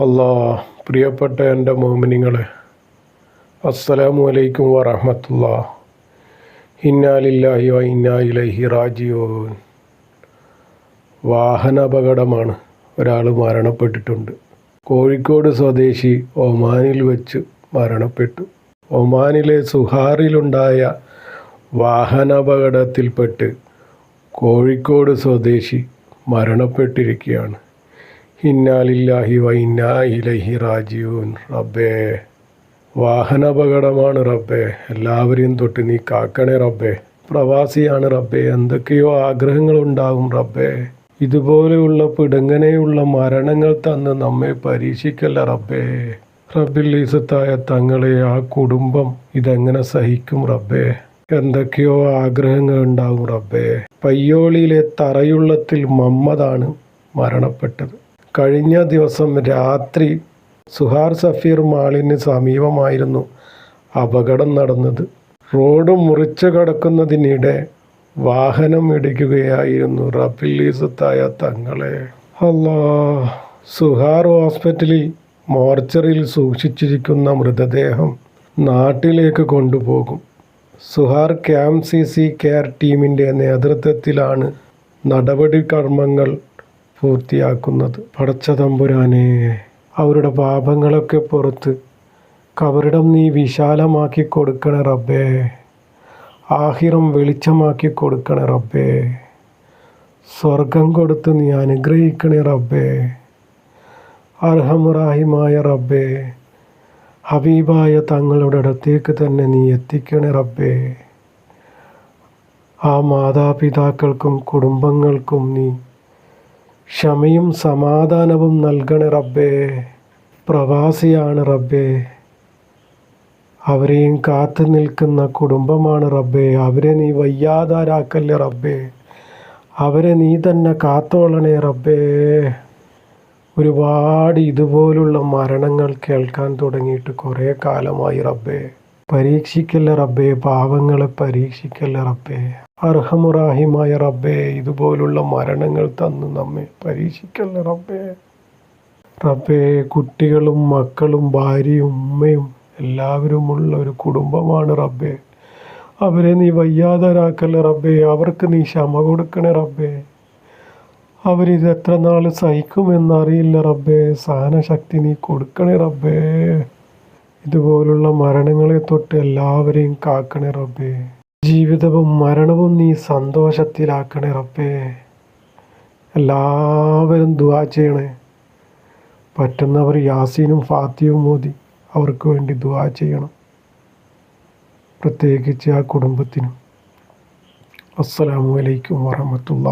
അല്ലാ പ്രിയപ്പെട്ട എന്റെ മോമിനിങ്ങളെ അസ്സലാമു അലൈക്കും വറഹമത്തുള്ള. ഇന്നാലില്ലാഹി വ ഇന്നാ ഇലൈഹി റാജിഊൻ. വാഹനാപകടമാണ്. ഒരാൾ മരണപ്പെട്ടിട്ടുണ്ട്. കോഴിക്കോട് സ്വദേശി ഒമാനിൽ വെച്ച് മരണപ്പെട്ടു. ഒമാനിലെ സുഹാറിലുണ്ടായ വാഹനാപകടത്തിൽപ്പെട്ട് കോഴിക്കോട് സ്വദേശി മരണപ്പെട്ടിരിക്കുകയാണ്. ഇന്നാലില്ലാഹി വ ഇന്നാ ഇലൈഹി റബ്ബേ വാഹനാപകടമാണ് റബ്ബേ. എല്ലാവരെയും തൊട്ട് നീ കാക്കണേ റബ്ബേ. പ്രവാസിയാണ് റബ്ബേ. എന്തൊക്കെയോ ആഗ്രഹങ്ങളുണ്ടാകും റബ്ബേ. ഇതുപോലെയുള്ള പിടുങ്ങനെയുള്ള മരണങ്ങൾ തന്ന് നമ്മെ പരീക്ഷിക്കല്ല റബ്ബേ. റബ്ബിൽ തങ്ങളെ ആ കുടുംബം ഇതെങ്ങനെ സഹിക്കും റബ്ബേ? എന്തൊക്കെയോ ആഗ്രഹങ്ങൾ ഉണ്ടാവും റബ്ബേ. പയ്യോളിയിലെ തറയുള്ളത്തിൽ മമ്മതാണ് മരണപ്പെട്ടത്. കഴിഞ്ഞ ദിവസം രാത്രി സുഹാർ സഫീർ മാളിന് സമീപമായിരുന്നു അപകടം നടന്നത്. റോഡ് മുറിച്ചു കടക്കുന്നതിനിടെ വാഹനം ഇടിക്കുകയായിരുന്നു റബിലീസത്തായ തങ്ങളെ. അല്ലാ സുഹാർ ഹോസ്പിറ്റലിൽ മോർച്ചറിയിൽ സൂക്ഷിച്ചിരിക്കുന്ന മൃതദേഹം നാട്ടിലേക്ക് കൊണ്ടുപോകും. Sohar camp C C care ടീമിന്റെ നേതൃത്വത്തിലാണ് നടപടികർമ്മങ്ങൾ പൂർത്തിയാക്കുന്നത്. പടച്ച തമ്പുരാനെ അവരുടെ പാപങ്ങളൊക്കെ പുറത്ത് കബറിടം നീ വിശാലമാക്കി കൊടുക്കണേ റബ്ബേ. ആഹിറം വെളിച്ചമാക്കി കൊടുക്കണേ റബ്ബേ. സ്വർഗം കൊടുത്ത് നീ അനുഗ്രഹിക്കണേ റബ്ബേ. അർഹമുറാഹിമായ റബ്ബേ ഹബീബായ തങ്ങളുടെ അടുത്തേക്ക് തന്നെ നീ എത്തിക്കണേ റബ്ബേ. ആ മാതാപിതാക്കൾക്കും കുടുംബങ്ങൾക്കും നീ ക്ഷമയും സമാധാനവും നൽകണേ റബ്ബേ. പ്രവാസിയാണ് റബ്ബേ. അവരെയും കാത്തു നിൽക്കുന്ന കുടുംബമാണ് റബ്ബേ. അവരെ നീ വയ്യാതാരാക്കല്ലേ റബ്ബേ. അവരെ നീ തന്നെ കാത്തോളണേ റബ്ബേ. ഒരുപാട് ഇതുപോലുള്ള മരണങ്ങൾ കേൾക്കാൻ തുടങ്ങിയിട്ട് കുറേ കാലമായി റബ്ബേ. പരീക്ഷിക്കല്ലേ റബ്ബേ. പാവങ്ങളെ പരീക്ഷിക്കല്ലേ റബ്ബേ. അർഹമുറാഹിമായ റബ്ബേ ഇതുപോലുള്ള മരണങ്ങൾ തന്നു നമ്മെ. പരീക്ഷിക്കല്ല റബ്ബേ? റബ്ബേ കുട്ടികളും മക്കളും ഭാര്യയും ഉമ്മയും എല്ലാവരുമുള്ള ഒരു കുടുംബമാണ് റബ്ബേ. അവരെ നീ വയ്യാതരാക്കല്ലേ റബ്ബേ? അവർക്ക് നീ ക്ഷമ കൊടുക്കണേ റബ്ബേ. അവരിത് എത്ര നാൾ സഹിക്കുമെന്നറിയില്ല റബ്ബേ. സഹനശക്തി നീ കൊടുക്കണേ റബ്ബേ. ഇതുപോലുള്ള മരണങ്ങളെ തൊട്ട് എല്ലാവരെയും കാക്കണേ റബ്ബേ. ജീവിതവും മരണവും നീ സന്തോഷത്തിലാക്കണേ റബ്ബേ. എല്ലാവരും ദുവാ ചെയ്യണേ. പറ്റുന്നവർ യാസീനും ഫാത്തിയും മോദി അവർക്ക് വേണ്ടി ദുവാ ചെയ്യണം. പ്രത്യേകിച്ച് ആ കുടുംബത്തിനും. അസ്സലാമു അലൈക്കും വറഹമത്തുള്ള